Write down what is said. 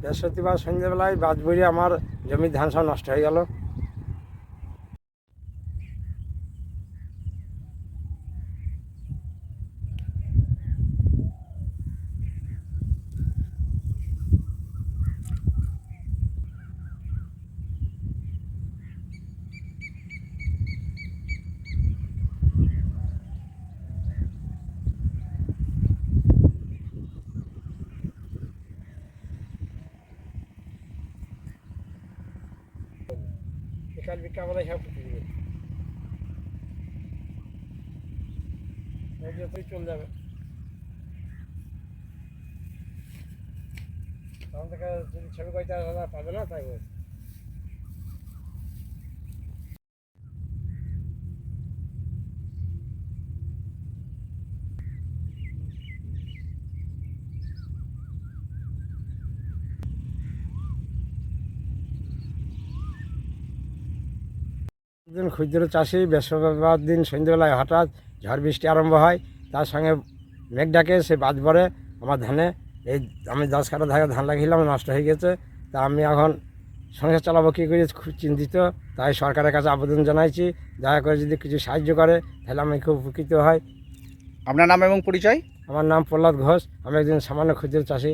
বৃহস্পতিবার সন্ধ্যেবেলায় বাজবুড়ি আমার জমির ধান সব নষ্ট হয়ে গেল। বিকালবেলায় সব ফুটে দিবে যতই চলে যাবে তখন থেকে যদি ছবি কয়টা পাবে না তাই বলছে। একজন ক্ষুদ্র চাষি বৃহস্পতিবার দিন সন্ধ্যেবেলায় হঠাৎ ঝড় বৃষ্টি আরম্ভ হয়। তার সঙ্গে মেঘ ডাকে সে বাদ পড়ে আমার ধানে এই আমি দশ কাটা ধারে ধান লাগিয়েছিলাম নষ্ট হয়ে গেছে। তা আমি এখন সংসার চালাবো কী করে? খুব চিন্তিত। তাই সরকারের কাছে আবেদন জানাইছি দয়া করে যদি কিছু সাহায্য করে তাহলে আমি খুব উপকৃত হয়। আপনার নাম এবং পরিচয়? আমার নাম প্রহ্লাদ ঘোষ আমি একজন সামান্য ক্ষুদ্র চাষি।